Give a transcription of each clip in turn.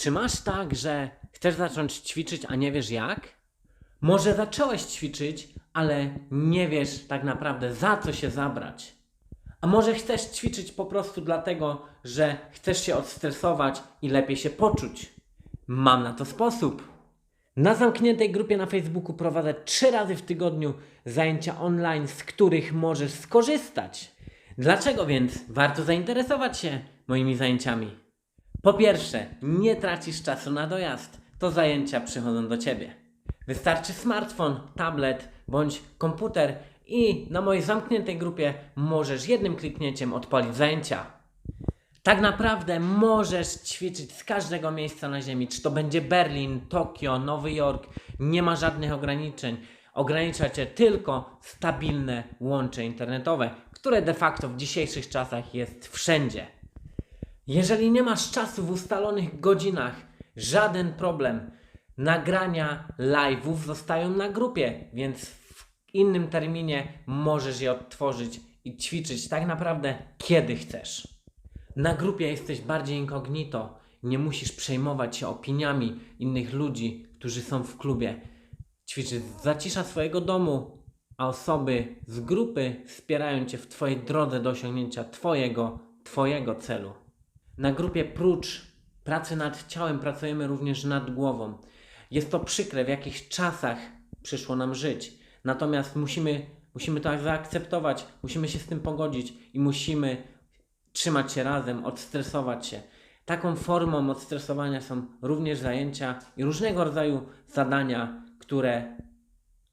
Czy masz tak, że chcesz zacząć ćwiczyć, a nie wiesz jak? Może zacząłeś ćwiczyć, ale nie wiesz tak naprawdę za co się zabrać. A może chcesz ćwiczyć po prostu dlatego, że chcesz się odstresować i lepiej się poczuć? Mam na to sposób. Na zamkniętej grupie na Facebooku prowadzę trzy razy w tygodniu zajęcia online, z których możesz skorzystać. Dlaczego więc warto zainteresować się moimi zajęciami? Po pierwsze, nie tracisz czasu na dojazd. To zajęcia przychodzą do ciebie. Wystarczy smartfon, tablet bądź komputer i na mojej zamkniętej grupie możesz jednym kliknięciem odpalić zajęcia. Tak naprawdę możesz ćwiczyć z każdego miejsca na Ziemi, czy to będzie Berlin, Tokio, Nowy Jork, nie ma żadnych ograniczeń. Ogranicza cię tylko stabilne łącze internetowe, które de facto w dzisiejszych czasach jest wszędzie. Jeżeli nie masz czasu w ustalonych godzinach, żaden problem. Nagrania live'ów zostają na grupie, więc w innym terminie możesz je odtworzyć i ćwiczyć tak naprawdę kiedy chcesz. Na grupie jesteś bardziej incognito. Nie musisz przejmować się opiniami innych ludzi, którzy są w klubie. Ćwiczysz z zacisza swojego domu, a osoby z grupy wspierają cię w twojej drodze do osiągnięcia twojego, twojego celu. Na grupie prócz pracy nad ciałem pracujemy również nad głową. Jest to przykre, w jakich czasach przyszło nam żyć. Natomiast musimy, musimy to zaakceptować, musimy się z tym pogodzić i musimy trzymać się razem, odstresować się. Taką formą odstresowania są również zajęcia i różnego rodzaju zadania, które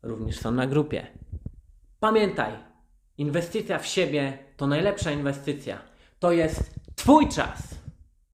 również są na grupie. Pamiętaj, inwestycja w siebie to najlepsza inwestycja. To jest Twój czas.